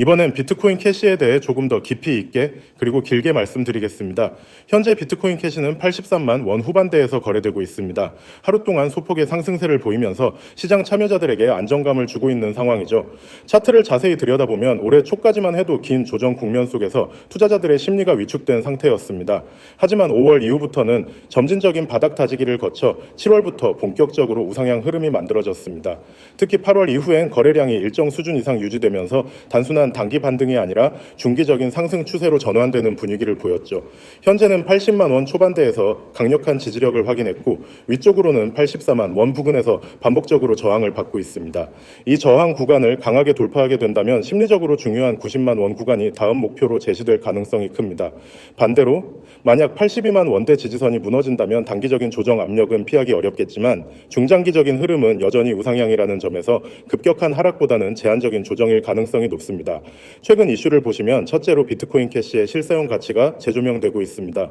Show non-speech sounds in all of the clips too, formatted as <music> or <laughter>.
이번엔 비트코인 캐시에 대해 조금 더 깊이 있게 그리고 길게 말씀드리겠습니다. 현재 비트코인 캐시는 83만 원 후반대에서 거래되고 있습니다. 하루 동안 소폭의 상승세를 보이면서 시장 참여자들에게 안정감을 주고 있는 상황이죠. 차트를 자세히 들여다보면 올해 초까지만 해도 긴 조정 국면 속에서 투자자들의 심리가 위축된 상태였습니다. 하지만 5월 이후부터는 점진적인 바닥 다지기를 거쳐 7월부터 본격적으로 우상향 흐름이 만들어졌습니다. 특히 8월 이후엔 거래량이 일정 수준 이상 유지되면서 단순한 단기 반등이 아니라 중기적인 상승 추세로 전환되는 분위기를 보였죠. 현재는 80만 원 초반대에서 강력한 지지력을 확인했고 위쪽으로는 84만 원 부근에서 반복적으로 저항을 받고 있습니다. 이 저항 구간을 강하게 돌파하게 된다면 심리적으로 중요한 90만 원 구간이 다음 목표로 제시될 가능성이 큽니다. 반대로 만약 82만 원대 지지선이 무너진다면 단기적인 조정 압력은 피하기 어렵겠지만 중장기적인 흐름은 여전히 우상향이라는 점에서 급격한 하락보다는 제한적인 조정일 가능성이 높습니다. 최근 이슈를 보시면 첫째로 비트코인 캐시의 실사용 가치가 재조명되고 있습니다.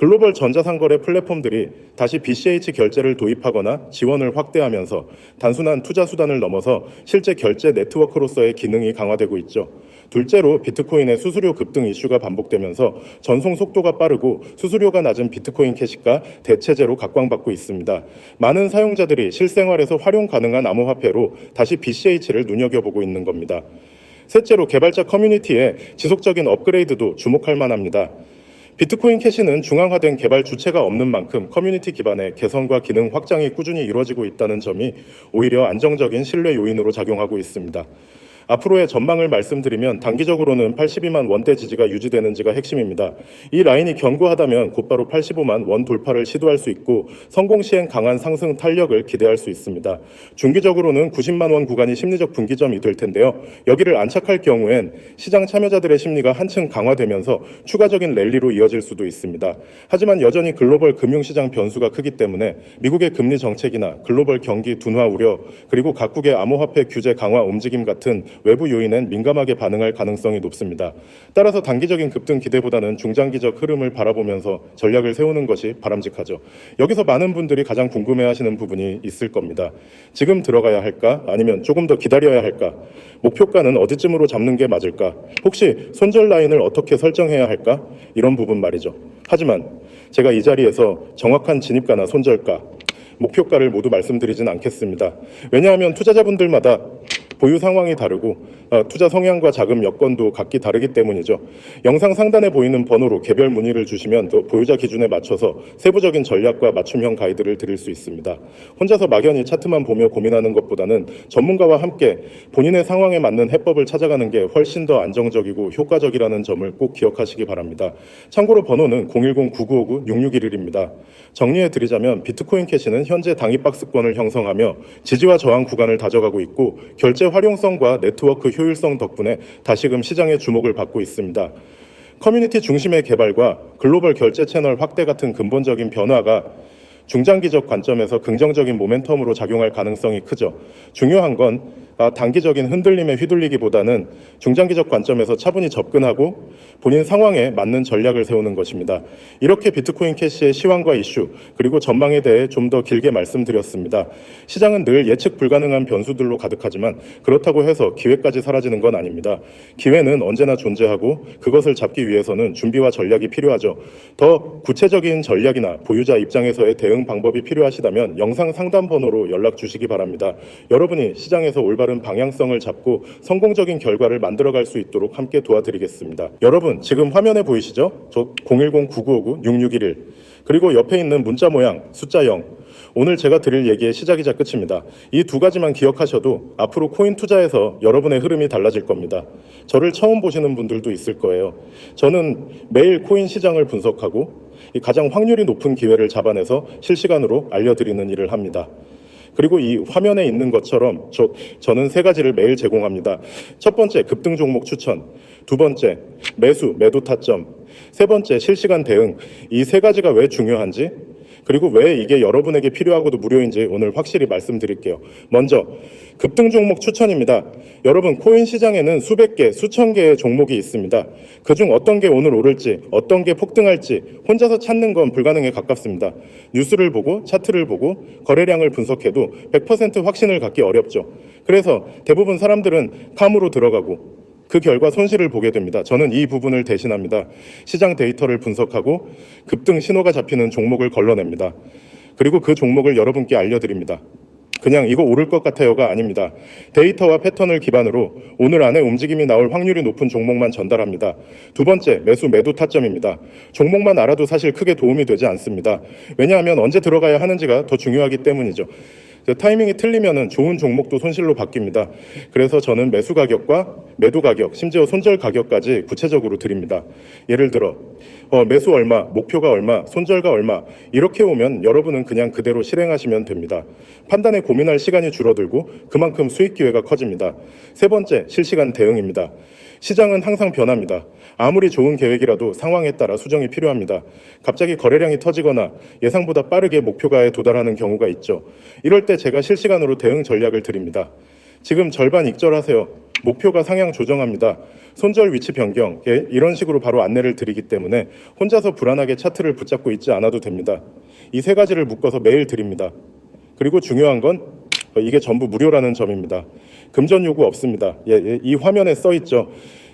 글로벌 전자상거래 플랫폼들이 다시 BCH 결제를 도입하거나 지원을 확대하면서 단순한 투자 수단을 넘어서 실제 결제 네트워크로서의 기능이 강화되고 있죠. 둘째로 비트코인의 수수료 급등 이슈가 반복되면서 전송 속도가 빠르고 수수료가 낮은 비트코인 캐시가 대체제로 각광받고 있습니다. 많은 사용자들이 실생활에서 활용 가능한 암호화폐로 다시 BCH를 눈여겨보고 있는 겁니다. 셋째로 개발자 커뮤니티의 지속적인 업그레이드도 주목할 만합니다. 비트코인 캐시는 중앙화된 개발 주체가 없는 만큼 커뮤니티 기반의 개선과 기능 확장이 꾸준히 이루어지고 있다는 점이 오히려 안정적인 신뢰 요인으로 작용하고 있습니다. 앞으로의 전망을 말씀드리면 단기적으로는 82만 원대 지지가 유지되는지가 핵심입니다. 이 라인이 견고하다면 곧바로 85만 원 돌파를 시도할 수 있고 성공 시엔 강한 상승 탄력을 기대할 수 있습니다. 중기적으로는 90만 원 구간이 심리적 분기점이 될 텐데요. 여기를 안착할 경우엔 시장 참여자들의 심리가 한층 강화되면서 추가적인 랠리로 이어질 수도 있습니다. 하지만 여전히 글로벌 금융시장 변수가 크기 때문에 미국의 금리 정책이나 글로벌 경기 둔화 우려 그리고 각국의 암호화폐 규제 강화 움직임 같은 외부 요인엔 민감하게 반응할 가능성이 높습니다. 따라서 단기적인 급등 기대보다는 중장기적 흐름을 바라보면서 전략을 세우는 것이 바람직하죠. 여기서 많은 분들이 가장 궁금해하시는 부분이 있을 겁니다. 지금 들어가야 할까? 아니면 조금 더 기다려야 할까? 목표가는 어디쯤으로 잡는 게 맞을까? 혹시 손절 라인을 어떻게 설정해야 할까? 이런 부분 말이죠. 하지만 제가 이 자리에서 정확한 진입가나 손절가, 목표가를 모두 말씀드리진 않겠습니다. 왜냐하면 투자자분들마다 보유 상황이 다르고 어, 투자 성향과 자금 여건도 각기 다르기 때문이죠. 영상 상단에 보이는 번호로 개별 문의를 주시면 또 보유자 기준에 맞춰서 세부적인 전략과 맞춤형 가이드를 드릴 수 있습니다. 혼자서 막연히 차트만 보며 고민하는 것보다는 전문가와 함께 본인의 상황에 맞는 해법을 찾아가는 게 훨씬 더 안정적이고 효과적이라는 점을 꼭 기억하시기 바랍니다. 참고로 번호는 010-9959-6611입니다. 정리해 드리자면 비트코인 캐시는 현재 당입박스권을 형성하며 지지와 저항 구간을 다져가고 있고 결제 활용성과 네트워크 효율성 덕분에 다시금 시장의 주목을 받고 있습니다. 커뮤니티 중심의 개발과 글로벌 결제 채널 확대 같은 근본적인 변화가 중장기적 관점에서 긍정적인 모멘텀으로 작용할 가능성이 크죠. 중요한 건 아, 단기적인 흔들림에 휘둘리기보다는 중장기적 관점에서 차분히 접근하고 본인 상황에 맞는 전략을 세우는 것입니다. 이렇게 비트코인 캐시의 시황과 이슈 그리고 전망에 대해 좀 더 길게 말씀드렸습니다. 시장은 늘 예측 불가능한 변수들로 가득하지만 그렇다고 해서 기회까지 사라지는 건 아닙니다. 기회는 언제나 존재하고 그것을 잡기 위해서는 준비와 전략이 필요하죠. 더 구체적인 전략이나 보유자 입장에서의 대응 방법이 필요하시다면 영상 상담 번호로 연락 주시기 바랍니다. 여러분이 시장에서 올 바른 방향성을 잡고 성공적인 결과를 만들어갈 수 있도록 함께 도와드리겠습니다. 여러분 지금 화면에 보이시죠? 저 010-9959-6611 그리고 옆에 있는 문자 모양 숫자 0 오늘 제가 드릴 얘기의 시작이자 끝입니다. 이 두 가지만 기억하셔도 앞으로 코인 투자에서 여러분의 흐름이 달라질 겁니다. 저를 처음 보시는 분들도 있을 거예요. 저는 매일 코인 시장을 분석하고 이 가장 확률이 높은 기회를 잡아내서 실시간으로 알려드리는 일을 합니다. 그리고 이 화면에 있는 것처럼 저, 저는 세 가지를 매일 제공합니다. 첫 번째, 급등 종목 추천. 두 번째, 매수, 매도 타점. 세 번째, 실시간 대응. 이 세 가지가 왜 중요한지, 그리고 왜 이게 여러분에게 필요하고도 무료인지 오늘 확실히 말씀드릴게요. 먼저, 급등 종목 추천입니다. 여러분, 코인 시장에는 수백 개, 수천 개의 종목이 있습니다. 그중 어떤 게 오늘 오를지, 어떤 게 폭등할지 혼자서 찾는 건 불가능에 가깝습니다. 뉴스를 보고, 차트를 보고, 거래량을 분석해도 100% 확신을 갖기 어렵죠. 그래서 대부분 사람들은 캄으로 들어가고, 그 결과 손실을 보게 됩니다. 저는 이 부분을 대신합니다. 시장 데이터를 분석하고 급등 신호가 잡히는 종목을 걸러냅니다. 그리고 그 종목을 여러분께 알려드립니다. 그냥 이거 오를 것 같아요가 아닙니다. 데이터와 패턴을 기반으로 오늘 안에 움직임이 나올 확률이 높은 종목만 전달합니다. 두 번째, 매수 매도 타점입니다. 종목만 알아도 사실 크게 도움이 되지 않습니다. 왜냐하면 언제 들어가야 하는지가 더 중요하기 때문이죠. 그 타이밍이 틀리면은 좋은 종목도 손실로 바뀝니다. 그래서 저는 매수 가격과 매도 가격, 심지어 손절 가격까지 구체적으로 드립니다. 예를 들어 어, 매수 얼마, 목표가 얼마, 손절가 얼마 이렇게 오면 여러분은 그냥 그대로 실행하시면 됩니다. 판단에 고민할 시간이 줄어들고 그만큼 수익 기회가 커집니다. 세 번째, 실시간 대응입니다. 시장은 항상 변합니다. 아무리 좋은 계획이라도 상황에 따라 수정이 필요합니다. 갑자기 거래량이 터지거나 예상보다 빠르게 목표가에 도달하는 경우가 있죠. 이럴 때 제가 실시간으로 대응 전략을 드립니다. 지금 절반 익절하세요. 목표가 상향 조정합니다. 손절 위치 변경, 예, 이런 식으로 바로 안내를 드리기 때문에 혼자서 불안하게 차트를 붙잡고 있지 않아도 됩니다. 이 세 가지를 묶어서 매일 드립니다. 그리고 중요한 건 어, 이게 전부 무료라는 점입니다. 금전 요구 없습니다. 예, 예, 이 화면에 써 있죠.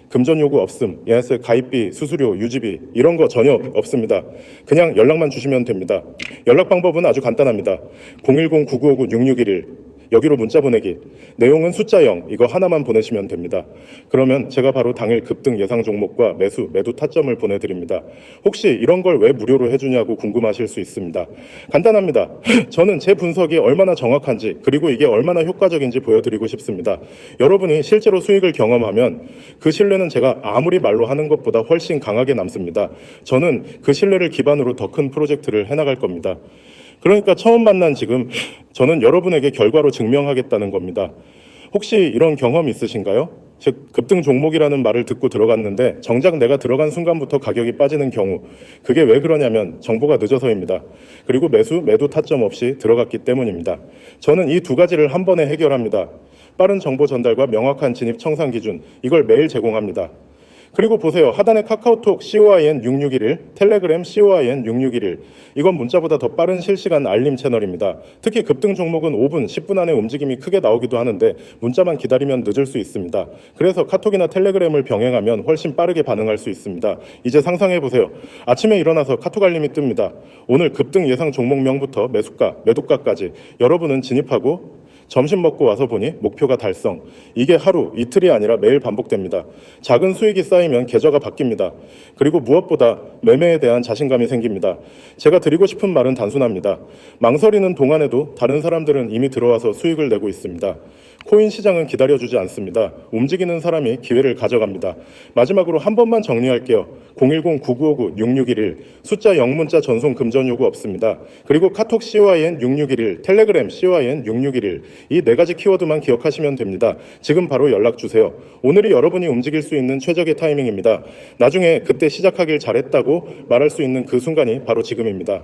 금전 요구 없음, 예, 그래서 가입비, 수수료, 유지비 이런 거 전혀 없습니다. 그냥 연락만 주시면 됩니다. 연락 방법은 아주 간단합니다. 010-9959-6611 여기로 문자 보내기. 내용은 숫자 0 이거 하나만 보내시면 됩니다. 그러면 제가 바로 당일 급등 예상 종목과 매수, 매도 타점을 보내드립니다. 혹시 이런 걸 왜 무료로 해주냐고 궁금하실 수 있습니다. 간단합니다. <laughs> 저는 제 분석이 얼마나 정확한지 그리고 이게 얼마나 효과적인지 보여드리고 싶습니다. 여러분이 실제로 수익을 경험하면 그 신뢰는 제가 아무리 말로 하는 것보다 훨씬 강하게 남습니다. 저는 그 신뢰를 기반으로 더 큰 프로젝트를 해나갈 겁니다. 그러니까 처음 만난 지금 저는 여러분에게 결과로 증명하겠다는 겁니다. 혹시 이런 경험 있으신가요? 즉 급등 종목이라는 말을 듣고 들어갔는데 정작 내가 들어간 순간부터 가격이 빠지는 경우 그게 왜 그러냐면 정보가 늦어서입니다. 그리고 매수 매도 타점 없이 들어갔기 때문입니다. 저는 이 두 가지를 한 번에 해결합니다. 빠른 정보 전달과 명확한 진입 청산 기준 이걸 매일 제공합니다. 그리고 보세요. 하단에 카카오톡 COIN 6611, 텔레그램 COIN 6611. 이건 문자보다 더 빠른 실시간 알림 채널입니다. 특히 급등 종목은 5분, 10분 안에 움직임이 크게 나오기도 하는데 문자만 기다리면 늦을 수 있습니다. 그래서 카톡이나 텔레그램을 병행하면 훨씬 빠르게 반응할 수 있습니다. 이제 상상해 보세요. 아침에 일어나서 카톡 알림이 뜹니다. 오늘 급등 예상 종목명부터 매수가, 매도가까지 여러분은 진입하고 점심 먹고 와서 보니 목표가 달성. 이게 하루, 이틀이 아니라 매일 반복됩니다. 작은 수익이 쌓이면 계좌가 바뀝니다. 그리고 무엇보다 매매에 대한 자신감이 생깁니다. 제가 드리고 싶은 말은 단순합니다. 망설이는 동안에도 다른 사람들은 이미 들어와서 수익을 내고 있습니다. 코인 시장은 기다려주지 않습니다. 움직이는 사람이 기회를 가져갑니다. 마지막으로 한 번만 정리할게요. 010-9959-6611 숫자 0문자 전송 금전 요구 없습니다. 그리고 카톡 COIN 6611 텔레그램 COIN 6611 이 네 가지 키워드만 기억하시면 됩니다. 지금 바로 연락 주세요. 오늘이 여러분이 움직일 수 있는 최적의 타이밍입니다. 나중에 그때 시작하길 잘했다고 말할 수 있는 그 순간이 바로 지금입니다.